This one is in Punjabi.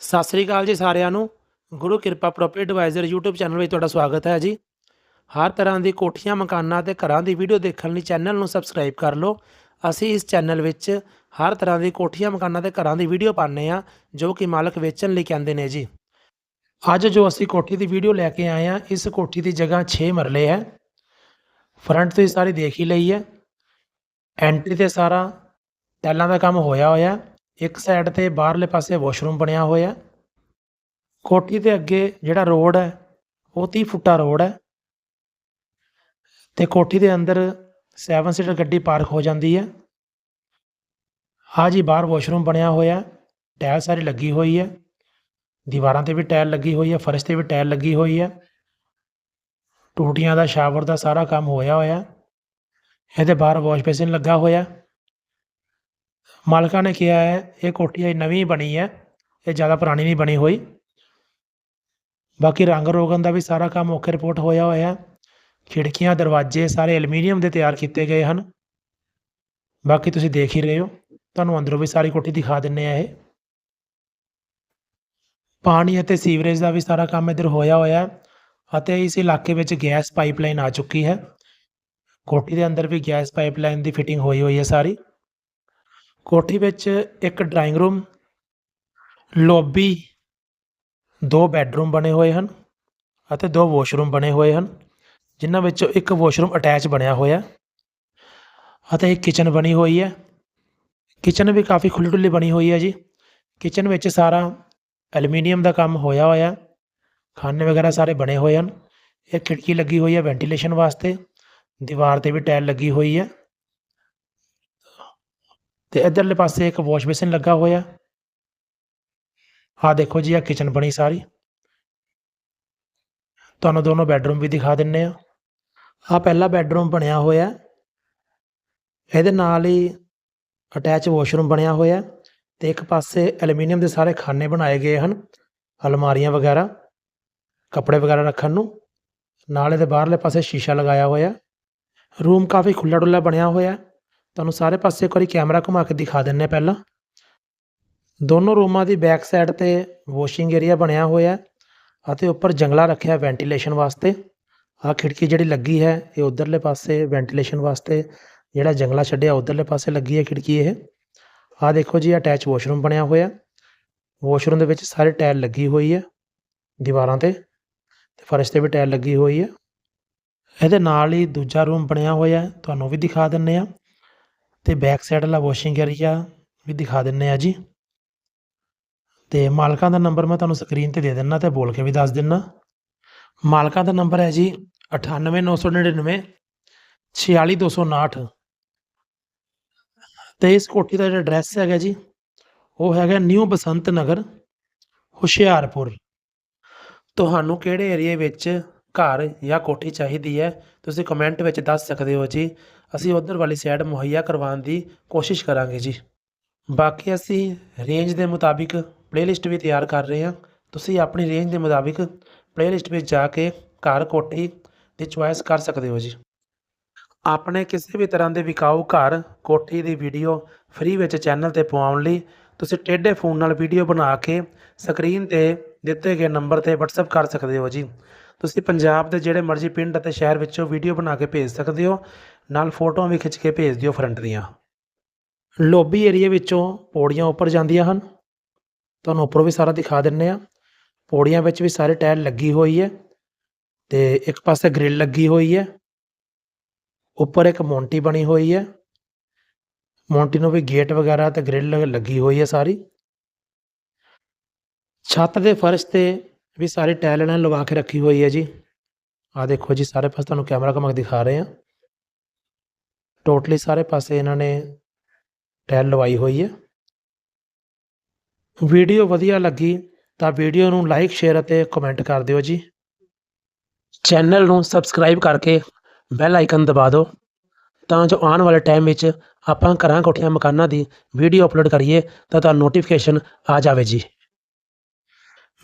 ਸਤਿ ਸ੍ਰੀ ਅਕਾਲ ਜੀ ਸਾਰਿਆਂ ਨੂੰ। ਗੁਰੂ ਕਿਰਪਾ ਪ੍ਰੋਪਰਟੀ ਐਡਵਾਈਜ਼ਰ YouTube ਚੈਨਲ ਵਿੱਚ ਤੁਹਾਡਾ ਸਵਾਗਤ ਹੈ ਜੀ। ਹਰ ਤਰ੍ਹਾਂ ਦੀ ਕੋਠੀਆਂ, ਮਕਾਨਾਂ ਤੇ ਘਰਾਂ ਦੀ ਵੀਡੀਓ ਦੇਖਣ ਲਈ ਚੈਨਲ ਨੂੰ ਸਬਸਕ੍ਰਾਈਬ ਕਰ ਲਓ। ਅਸੀਂ ਇਸ ਚੈਨਲ ਵਿੱਚ ਹਰ ਤਰ੍ਹਾਂ ਦੀ ਕੋਠੀਆਂ, ਮਕਾਨਾਂ ਤੇ ਘਰਾਂ ਦੀ ਵੀਡੀਓ ਪਾਉਂਦੇ ਆ ਜੋ ਕਿ ਮਾਲਕ ਵੇਚਣ ਲਈ ਕਹਿੰਦੇ ਨੇ ਜੀ। ਅੱਜ ਜੋ ਅਸੀਂ ਕੋਠੀ ਦੀ ਵੀਡੀਓ ਲੈ ਕੇ ਆਏ ਆ ਇਸ ਕੋਠੀ ਦੀ ਜਗ੍ਹਾ 6 ਮਰਲੇ ਹੈ। ਫਰੰਟ ਤੋਂ ਹੀ ਸਾਰੀ ਦੇਖ ਹੀ ਲਈ ਹੈ। ਐਂਟਰੀ ਤੇ ਸਾਰਾ ਟੈਲਾਂ ਦਾ ਕੰਮ ਹੋਇਆ ਹੋਇਆ। ਇੱਕ ਸਾਈਡ ਤੇ ਬਾਹਰਲੇ ਪਾਸੇ ਵਾਸ਼ਰੂਮ ਬਣਿਆ ਹੋਇਆ ਕੋਠੀ ਦੇ ਅੱਗੇ ਜਿਹੜਾ ਰੋਡ ਹੈ, ਉਹ 30 ਫੁੱਟਾ ਰੋਡ ਹੈ। ਤੇ ਕੋਠੀ ਦੇ ਅੰਦਰ 7 ਸੀਟਰ ਗੱਡੀ ਪਾਰਕ ਹੋ ਜਾਂਦੀ ਹੈ। ਹਾਂ ਜੀ ਬਾਹਰ ਵਾਸ਼ਰੂਮ ਬਣਿਆ ਹੋਇਆ ਟਾਇਲ ਸਾਰੀ ਲੱਗੀ ਹੋਈ ਹੈ। ਦੀਵਾਰਾਂ ਤੇ ਵੀ ਟਾਇਲ ਲੱਗੀ ਹੋਈ ਹੈ, ਫਰਸ਼ ਤੇ ਵੀ ਟਾਇਲ ਲੱਗੀ ਹੋਈ ਹੈ। ਟੂਟੀਆਂ ਦਾ ਸ਼ਾਵਰ ਦਾ ਸਾਰਾ ਕੰਮ ਹੋਇਆ ਹੋਇਆ ਇਹਦੇ ਬਾਹਰ ਵਾਸ਼ ਬੇਸਿਨ ਲੱਗਾ ਹੋਇਆ ਮਾਲਕਾਂ ਨੇ ਕਿਹਾ ਹੈ, ਇਹ ਕੋਠੀ ਅਜੇ ਨਵੀਂ ਬਣੀ ਹੈ, ਇਹ ਜ਼ਿਆਦਾ ਪੁਰਾਣੀ ਨਹੀਂ ਬਣੀ ਹੋਈ। ਬਾਕੀ ਰੰਗ ਰੋਗਨ ਦਾ ਵੀ ਸਾਰਾ ਕੰਮ ਓਕੇ ਰਿਪੋਰਟ ਹੋਇਆ ਹੋਇਆ ਖਿੜਕੀਆਂ, ਦਰਵਾਜ਼ੇ ਸਾਰੇ ਐਲੂਮੀਨੀਅਮ ਦੇ ਤਿਆਰ ਕੀਤੇ ਗਏ ਹਨ। ਬਾਕੀ ਤੁਸੀਂ ਦੇਖ ਹੀ ਰਹੇ ਹੋ, ਤੁਹਾਨੂੰ ਅੰਦਰੋਂ ਵੀ ਸਾਰੀ ਕੋਠੀ ਦਿਖਾ ਦਿੰਨੇ ਆ ਇਹ। ਪਾਣੀ ਅਤੇ ਸੀਵਰੇਜ ਦਾ ਵੀ ਸਾਰਾ ਕੰਮ ਇੱਧਰ ਹੋਇਆ ਹੋਇਆ ਹੈ ਅਤੇ ਇਸ ਇਲਾਕੇ ਵਿੱਚ ਗੈਸ ਪਾਈਪਲਾਈਨ ਆ ਚੁੱਕੀ ਹੈ। ਕੋਠੀ ਦੇ ਅੰਦਰ ਵੀ ਗੈਸ ਪਾਈਪਲਾਈਨ ਦੀ ਫਿਟਿੰਗ ਹੋਈ ਹੋਈ ਹੈ ਸਾਰੀ। ਕੋਠੀ ਵਿੱਚ ਇੱਕ ਡਰਾਇੰਗ ਰੂਮ, ਲੌਬੀ, ਦੋ ਬੈੱਡਰੂਮ ਬਣੇ ਹੋਏ ਹਨ ਅਤੇ ਦੋ ਵਾਸ਼ਰੂਮ ਬਣੇ ਹੋਏ ਹਨ, ਜਿਨ੍ਹਾਂ ਵਿੱਚੋਂ ਇੱਕ ਵਾਸ਼ਰੂਮ ਅਟੈਚ ਬਣਿਆ ਹੋਇਆ ਅਤੇ ਇੱਕ ਕਿਚਨ ਬਣੀ ਹੋਈ ਹੈ। ਕਿਚਨ ਵੀ ਕਾਫੀ ਖੁੱਲ੍ਹੀ ਡੁੱਲੀ ਬਣੀ ਹੋਈ ਹੈ ਜੀ। ਕਿਚਨ ਵਿੱਚ ਸਾਰਾ ਐਲੂਮੀਨੀਅਮ ਦਾ ਕੰਮ ਹੋਇਆ ਹੋਇਆ, ਖਾਨੇ ਵਗੈਰਾ ਸਾਰੇ ਬਣੇ ਹੋਏ ਹਨ। ਇਹ ਖਿੜਕੀ ਲੱਗੀ ਹੋਈ ਹੈ ਵੈਂਟੀਲੇਸ਼ਨ ਵਾਸਤੇ। ਦੀਵਾਰ ਤੇ ਵੀ ਟਾਇਲ ਲੱਗੀ ਹੋਈ ਹੈ। ਤੇ ਇਧਰਲੇ ਪਾਸੇ ਇੱਕ ਵਾਸ਼ ਬੇਸਿਨ ਲੱਗਾ ਹੋਇਆ। ਆਹ ਦੇਖੋ ਜੀ ਆ ਕਿਚਨ ਬਣੀ ਸਾਰੀ। ਤੁਹਾਨੂੰ ਦੋਨੋਂ ਬੈੱਡਰੂਮ ਵੀ ਦਿਖਾ ਦਿੰਨੇ ਆ। ਆ ਪਹਿਲਾ ਬੈੱਡਰੂਮ ਬਣਿਆ ਹੋਇਆ। ਇਹਦੇ ਨਾਲ ਹੀ ਅਟੈਚ ਵਾਸ਼ਰੂਮ ਬਣਿਆ ਹੋਇਆ। ਤੇ ਇੱਕ ਪਾਸੇ ਐਲੂਮੀਨੀਅਮ ਦੇ ਸਾਰੇ ਖਾਨੇ ਬਣਾਏ ਗਏ ਹਨ, ਅਲਮਾਰੀਆਂ ਵਗੈਰਾ, ਕੱਪੜੇ ਵਗੈਰਾ ਰੱਖਣ ਨੂੰ। ਨਾਲ ਇਹਦੇ ਬਾਹਰਲੇ ਪਾਸੇ ਸ਼ੀਸ਼ਾ ਲਗਾਇਆ ਹੋਇਆ। ਰੂਮ ਕਾਫੀ ਖੁੱਲਾ ਡੁੱਲਾ ਬਣਿਆ ਹੋਇਆ। ਤੁਹਾਨੂੰ ਸਾਰੇ ਪਾਸੇ ਇੱਕ ਵਾਰੀ ਕੈਮਰਾ ਘੁਮਾ ਕੇ ਦਿਖਾ ਦਿੰਨੇ ਪਹਿਲਾਂ। ਦੋਨੋਂ ਰੂਮਾਂ ਦੀ ਬੈਕ ਸਾਈਡ ਤੇ ਵਾਸ਼ਿੰਗ ਏਰੀਆ ਬਣਿਆ ਹੋਇਆ ਅਤੇ ਉੱਪਰ ਜੰਗਲਾ ਰੱਖਿਆ ਵੈਂਟੀਲੇਸ਼ਨ ਵਾਸਤੇ। ਆਹ ਖਿੜਕੀ ਜਿਹੜੀ ਲੱਗੀ ਹੈ, ਇਹ ਉਧਰਲੇ ਪਾਸੇ ਵੈਂਟੀਲੇਸ਼ਨ ਵਾਸਤੇ ਜਿਹੜਾ ਜੰਗਲਾ ਛੱਡਿਆ, ਉਧਰਲੇ ਪਾਸੇ ਲੱਗੀ ਹੈ ਖਿੜਕੀ ਇਹ। ਆਹ ਦੇਖੋ ਜੀ ਅਟੈਚ ਵਾਸ਼ਰੂਮ ਬਣਿਆ ਹੋਇਆ ਵਾਸ਼ਰੂਮ ਦੇ ਵਿੱਚ ਸਾਰੇ ਟਾਇਲ ਲੱਗੀ ਹੋਈ ਹੈ ਦੀਵਾਰਾਂ ਤੇ ਤੇ ਫਰਸ਼ ਤੇ ਵੀ ਟਾਇਲ ਲੱਗੀ ਹੋਈ ਹੈ। ਇਹਦੇ ਨਾਲ ਹੀ ਦੂਜਾ ਰੂਮ ਬਣਿਆ ਹੋਇਆ ਤੁਹਾਨੂੰ ਵੀ ਦਿਖਾ ਦਿੰਨੇ ਆ ਤੇ ਬੈਕ ਸਾਈਡ ਵਾਲਾ ਵਾਸ਼ਿੰਗ ਏਰੀਆ ਵੀ ਦਿਖਾ ਦਿੰਨੇ ਆ ਜੀ। ਤੇ ਮਾਲਕਾਂ ਦਾ ਨੰਬਰ ਮੈਂ ਤੁਹਾਨੂੰ ਸਕਰੀਨ ਤੇ ਦੇ ਦਿੰਨਾ ਤੇ ਬੋਲ ਕੇ ਵੀ ਦੱਸ ਦਿੰਨਾ। ਮਾਲਕਾਂ ਦਾ ਨੰਬਰ ਹੈ ਜੀ 98999 46259 ਤੇ ਇਸ ਕੋਠੀ ਦਾ ਜਿਹੜਾ ਐਡਰੈਸ ਹੈਗਾ ਜੀ, ਉਹ ਹੈਗਾ ਨਿਊ ਬਸੰਤ ਨਗਰ, ਹੁਸ਼ਿਆਰਪੁਰ। ਤੁਹਾਨੂੰ ਕਿਹੜੇ ਏਰੀਏ ਵਿੱਚ ਘਰ ਜਾਂ ਕੋਠੀ ਚਾਹੀਦੀ ਹੈ, ਤੁਸੀਂ ਕਮੈਂਟ ਵਿੱਚ ਦੱਸ ਸਕਦੇ ਹੋ ਜੀ। ਅਸੀਂ ਉਧਰ ਵਾਲੀ ਸਾਈਡ ਮੁਹੱਈਆ ਕਰਵਾਉਣ ਦੀ ਕੋਸ਼ਿਸ਼ ਕਰਾਂਗੇ ਜੀ। ਬਾਕੀ ਅਸੀਂ ਰੇਂਜ ਦੇ ਮੁਤਾਬਿਕ ਪਲੇਲਿਸਟ ਵੀ ਤਿਆਰ ਕਰ ਰਹੇ ਹਾਂ। ਤੁਸੀਂ ਆਪਣੀ ਰੇਂਜ ਦੇ ਮੁਤਾਬਿਕ ਪਲੇਲਿਸਟ ਵਿੱਚ ਜਾ ਕੇ ਘਰ ਕੋਠੀ ਦੀ ਚੁਆਇਸ ਕਰ ਸਕਦੇ ਹੋ ਜੀ। ਆਪਣੇ ਕਿਸੇ ਵੀ ਤਰ੍ਹਾਂ ਦੇ ਵਿਕਾਊ ਘਰ ਕੋਠੀ ਦੀ ਵੀਡੀਓ ਫ੍ਰੀ ਵਿੱਚ ਚੈਨਲ ਤੇ ਪਵਾਉਣ ਲਈ ਤੁਸੀਂ ਟੇਢੇ ਫੋਨ ਨਾਲ ਵੀਡੀਓ ਬਣਾ ਕੇ ਸਕਰੀਨ ਤੇ ਦਿੱਤੇ ਗਏ ਨੰਬਰ ਤੇ WhatsApp ਕਰ ਸਕਦੇ ਹੋ ਜੀ। ਤੁਸੀਂ ਪੰਜਾਬ ਦੇ ਜਿਹੜੇ ਮਰਜ਼ੀ ਪਿੰਡ ਅਤੇ ਸ਼ਹਿਰ ਵਿੱਚੋਂ ਵੀਡੀਓ ਬਣਾ ਕੇ ਭੇਜ ਸਕਦੇ ਹੋ, ਨਾਲ ਫੋਟੋਆਂ ਵੀ ਖਿੱਚ ਕੇ ਭੇਜ ਦਿਓ ਫਰੰਟ ਦੀਆਂ। ਲੋਬੀ ਏਰੀਆ ਵਿੱਚੋਂ ਪੌੜੀਆਂ ਉੱਪਰ ਜਾਂਦੀਆਂ ਹਨ। ਤੁਹਾਨੂੰ ਉੱਪਰੋਂ ਵੀ ਸਾਰਾ ਦਿਖਾ ਦਿੰਨੇ ਆ ਪੌੜੀਆਂ ਵਿੱਚ ਵੀ ਸਾਰੇ ਟਾਇਲ ਲੱਗੀ ਹੋਈ ਹੈ ਤੇ ਇੱਕ ਪਾਸੇ ਗ੍ਰਿਲ ਲੱਗੀ ਹੋਈ ਹੈ। ਉੱਪਰ ਇੱਕ ਮੌਂਟੀ ਬਣੀ ਹੋਈ ਹੈ। ਮੌਂਟੀ ਨੂੰ ਵੀ ਗੇਟ ਵਗੈਰਾ ਤੇ ਗ੍ਰਿਲ ਲੱਗੀ ਹੋਈ ਹੈ ਸਾਰੀ। ਛੱਤ ਦੇ ਫਰਸ਼ ਤੇ ਵੀ ਸਾਰੀ ਟਾਇਲ ਇਹਨਾਂ ਨੇ ਲਵਾ ਕੇ ਰੱਖੀ ਹੋਈ ਹੈ ਜੀ। ਆਹ ਦੇਖੋ ਜੀ, ਸਾਰੇ ਪਾਸੇ ਤੁਹਾਨੂੰ ਕੈਮਰਾ ਘੁਮਾ ਕੇ ਦਿਖਾ ਰਹੇ ਆ ਟੋਟਲੀ ਸਾਰੇ ਪਾਸੇ ਇਹਨਾਂ ਨੇ ਟਾਇਲ ਲਵਾਈ ਹੋਈ ਹੈ। ਵੀਡੀਓ ਵਧੀਆ ਲੱਗੀ ਤਾਂ ਵੀਡੀਓ ਨੂੰ ਲਾਈਕ ਸ਼ੇਅਰ ਅਤੇ ਕਮੈਂਟ ਕਰ ਦਿਓ ਜੀ। ਚੈਨਲ ਨੂੰ ਸਬਸਕ੍ਰਾਈਬ ਕਰਕੇ ਬੈਲ ਆਈਕਨ ਦਬਾ ਦਿਓ ਤਾਂ ਜੋ ਆਉਣ ਵਾਲੇ ਟਾਈਮ ਵਿੱਚ ਆਪਾਂ ਘਰਾਂ ਕੋਠੀਆਂ ਮਕਾਨਾਂ ਦੀ ਵੀਡੀਓ ਅਪਲੋਡ ਕਰੀਏ ਤਾਂ ਤੁਹਾਨੂੰ ਨੋਟੀਫਿਕੇਸ਼ਨ ਆ ਜਾਵੇ ਜੀ।